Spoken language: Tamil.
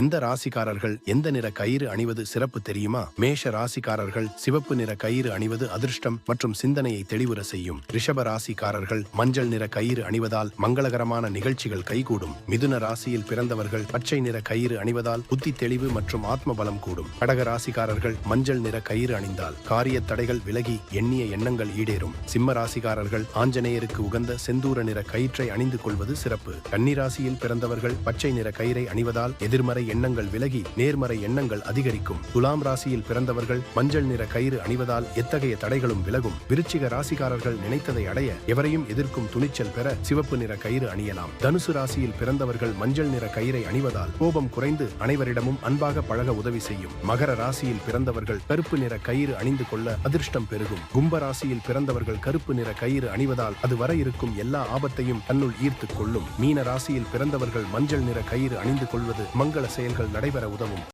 எந்த ராசிக்காரர்கள் எந்த நிற கயிறு அணிவது சிறப்பு தெரியுமா? மேஷ ராசிக்காரர்கள் சிவப்பு நிற கயிறு அணிவது அதிர்ஷ்டம் மற்றும் சிந்தனையை தெளிவுற செய்யும். ரிஷப ராசிக்காரர்கள் மஞ்சள் நிற கயிறு அணிவதால் மங்களகரமான நிகழ்ச்சிகள் கைகூடும். மிதுன ராசியில் பிறந்தவர்கள் பச்சை நிற கயிறு அணிவதால் புத்தி தெளிவு மற்றும் ஆத்ம பலம் கூடும். கடக ராசிக்காரர்கள் மஞ்சள் நிற கயிறு அணிந்தால் காரிய தடைகள் விலகி எண்ணிய எண்ணங்கள் ஈடேறும். சிம்ம ராசிக்காரர்கள் ஆஞ்சநேயருக்கு உகந்த செந்தூர நிற கயிற்றை அணிந்து கொள்வது சிறப்பு. கன்னிராசியில் பிறந்தவர்கள் பச்சை நிற கயிறை அணிவதால் எதிர்மறை எண்ணங்கள் விலகி நேர்மறை எண்ணங்கள் அதிகரிக்கும். துலாம் ராசியில் பிறந்தவர்கள் மஞ்சள் நிற கயிறு அணிவதால் எத்தகைய தடைகளும் விலகும். விருச்சிக ராசிக்காரர்கள் நினைத்ததை அடைய எவரையும் எதிர்க்கும் துணிச்சல் பெற சிவப்பு நிற கயிறு அணியலாம். தனுசு ராசியில் பிறந்தவர்கள் மஞ்சள் நிற கயிறை அணிவதால் கோபம் குறைந்து அனைவரிடமும் அன்பாக பழக உதவி செய்யும். மகர ராசியில் பிறந்தவர்கள் கருப்பு நிற கயிறு அணிந்து கொள்ள அதிர்ஷ்டம் பெருகும். கும்ப ராசியில் பிறந்தவர்கள் கருப்பு நிற கயிறு அணிவதால் அது வர இருக்கும் எல்லா ஆபத்தையும் தன்னுள் ஈர்த்துக் கொள்ளும். மீன ராசியில் பிறந்தவர்கள் மஞ்சள் நிற கயிறு அணிந்து கொள்வது மங்கள செயல்கள் நடைபெற உதவும்.